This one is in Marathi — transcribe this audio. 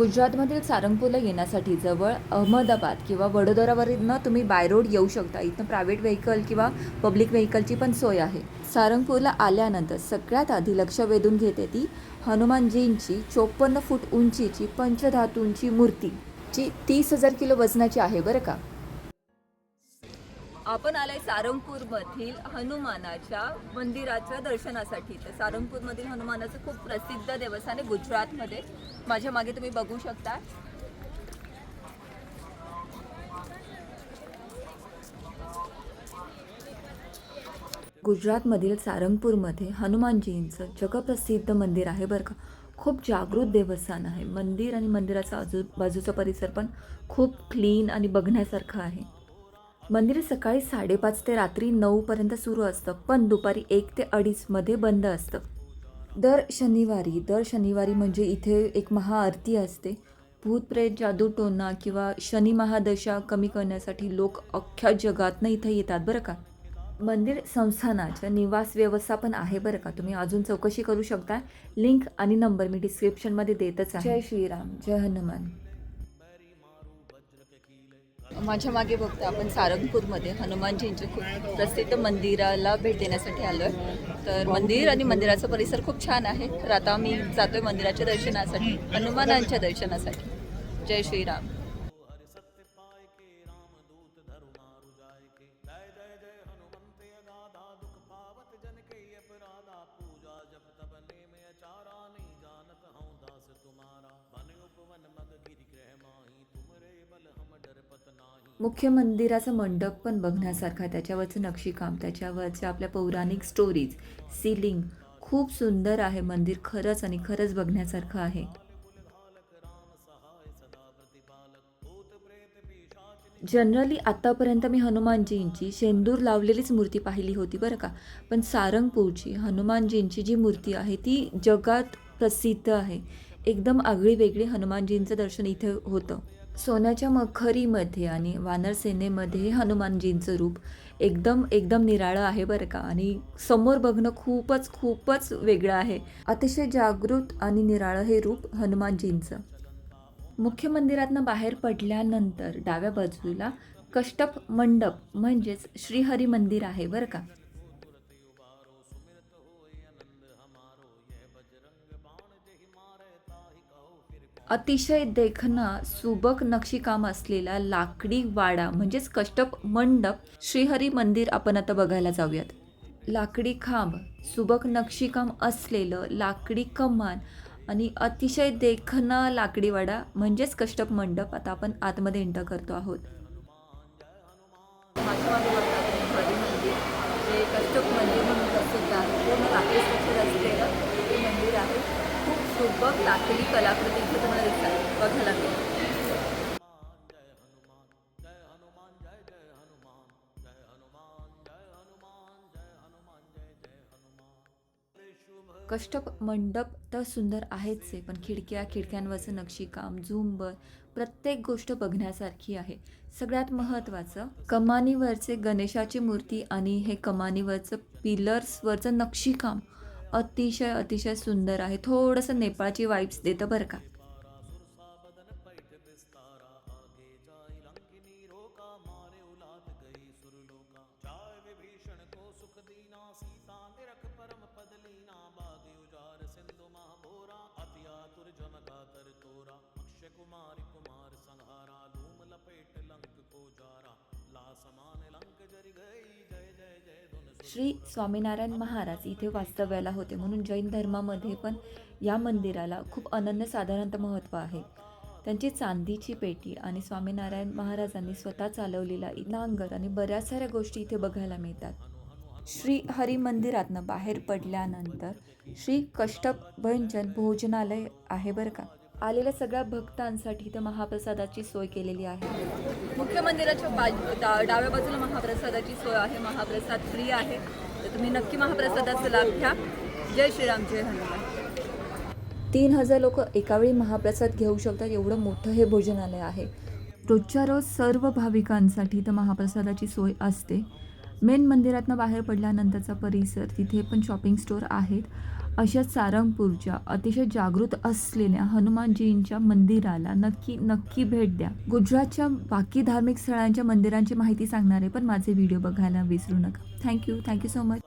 गुजरातमधील सारंगपूरला येण्यासाठी जवळ अहमदाबाद किंवा वडोदरावरनं तुम्ही बाय रोड येऊ शकता. इथं प्रायव्हेट व्हेकल किंवा पब्लिक व्हेकलची पण सोय आहे. सारंगपूरला आल्यानंतर सगळ्यात आधी लक्ष वेधून घेते ती हनुमानजींची चोपन्न फूट उंचीची पंचधातूंची मूर्ती जी तीस हजार किलो वजनाची आहे बरं का? आपण आलाय सारंगपूर मधील हनुमानाच्या मंदिराच्या दर्शनासाठी. तर सारंगपूर मधील हनुमानाचं खूप प्रसिद्ध देवस्थान आहे गुजरातमध्ये. माझ्या मागे तुम्ही बघू शकता. गुजरातमधील सारंगपूरमध्ये हनुमानजींचं जगप्रसिद्ध मंदिर आहे बरं का. खूप जागृत देवस्थान आहे. मंदिर आणि मंदिराचा आजूबाजूचा परिसर पण खूप क्लीन आणि बघण्यासारखं आहे. मंदिर सकाळी साडेपाच ते रात्री नऊपर्यंत सुरू असतं पण दुपारी एक ते अडीचमध्ये बंद असतं. दर शनिवारी दर शनिवारी म्हणजे इथे एक महाआरती असते. भूत प्रेत जादू टोना किंवा शनी महादशा कमी करण्यासाठी लोक अख्ख्या जगातनं इथे येतात बरं का? मंदिर संस्थानाच्या निवास व्यवस्थापन आहे बरं का? तुम्ही अजून चौकशी करू शकता. लिंक आणि नंबर मी डिस्क्रिप्शनमध्ये देतच आहे. जय श्रीराम जय हनुमान. माझ्या मागे बघतो आपण सारंगपूरमध्ये हनुमानजींचे खूप प्रसिद्ध मंदिराला भेट देण्यासाठी आलो आहे. तर मंदिर आणि मंदिराचा परिसर खूप छान आहे. तर आता मी जातोय मंदिराच्या दर्शनासाठी हनुमानांच्या दर्शनासाठी. जय श्रीराम. मुख्य मंदिराचं मंडप पण बघण्यासारखा त्याच्यावरचं नक्षीकाम त्याच्यावरच्या आपल्या पौराणिक स्टोरीज सिलिंग खूप सुंदर आहे मंदिर खरंच आणि खरंच बघण्यासारखं आहे. जनरली आत्तापर्यंत मी हनुमानजींची शेंदूर लावलेलीच मूर्ती पाहिली होती बरं का. पण सारंगपूरची हनुमानजींची जी मूर्ती आहे ती जगात प्रसिद्ध आहे. एकदम आगळी वेगळी हनुमानजींचं दर्शन इथे होतं. सोन्याच्या मखरीमध्ये आणि वानर सेनेमध्ये हनुमानजींचं रूप एकदम एकदम निराळं आहे बरं का. आणि समोर बघणं खूपच खूपच वेगळं आहे. अतिशय जागृत आणि निराळं हे रूप हनुमानजींचं. मुख्य मंदिरातनं बाहेर पडल्यानंतर डाव्या बाजूला कष्टप मंडप म्हणजेच श्रीहरी मंदिर आहे बरं का. अतिशय देखणं सुबक नक्षीकाम असलेला लाकडी वाडा म्हणजेच कष्टप मंडप श्रीहरी मंदिर आपण आता बघायला जाऊयात. लाकडी खांब सुबक नक्षीकाम असलेलं लाकडी कमान आणि अतिशय देखणं लाकडी वाडा म्हणजेच कष्टप मंडप आता आपण आतमध्ये एंटर करतो आहोत. कष्टप मंदिर म्हणून प्रसिद्ध आहे पूर्ण लाकडी स्वच्छ असलेलं हे मंदिर आहे. खूप सुबक लाकडी कलाकृती इथे तुम्हाला दिसतात. बघायला मिळेल कष्टप मंडप तर सुंदर आहेच आहे पण खिडक्या खिडक्यांवरचं नक्षीकाम झुंबर प्रत्येक गोष्ट बघण्यासारखी आहे. सगळ्यात महत्त्वाचं कमानीवरचे गणेशाची मूर्ती आणि हे कमानीवरचं पिलर्सवरचं नक्षीकाम. अतिशय अतिशय सुंदर आहे. थोडंसं नेपाळची वाईब्स देतं बरं का? श्री स्वामीनारायण महाराज इथे वास्तव्याला होते. म्हणून जैन धर्मामध्ये पण या मंदिराला खूप अनन्यसाधारण महत्त्व आहे. त्यांची चांदीची पेटी आणि स्वामीनारायण महाराजांनी स्वतः चालवलेला नांगर आणि बऱ्याच साऱ्या गोष्टी इथे बघायला मिळतात. श्री हरी मंदिरातनं बाहेर पडल्यानंतर श्री कष्टभंजन भोजनालय आहे बरं का? आलेल्या सगळ्या भक्तांसाठी इथं महाप्रसादाची सोय केलेली आहे. मुख्य मंदिराच्या बाजू डा डाव्या बाजूला महाप्रसादाची सोय आहे. महाप्रसाद फ्री आहे. तर तुम्ही नक्की महाप्रसादाचा लाभ घ्या. जय श्रीराम जय हनुमान. तीन हजार लोक एकावेळी महाप्रसाद घेऊ शकतात. एवढं मोठं हे भोजनालय आहे. रोजच्या रोज सर्व भाविकांसाठी इथं महाप्रसादाची सोय असते. मेन मंदिरातनं बाहेर पडल्यानंतरचा परिसर तिथे पण शॉपिंग स्टोअर आहेत. अशा सारंगपूरच्या अतिशय जागृत असलेल्या हनुमानजींच्या मंदिराला नक्की नक्की भेट द्या. गुजरातच्या बाकी धार्मिक स्थळांच्या मंदिरांची माहिती सांगणारे पण माझे व्हिडिओ बघायला विसरू नका. Thank you thank you so much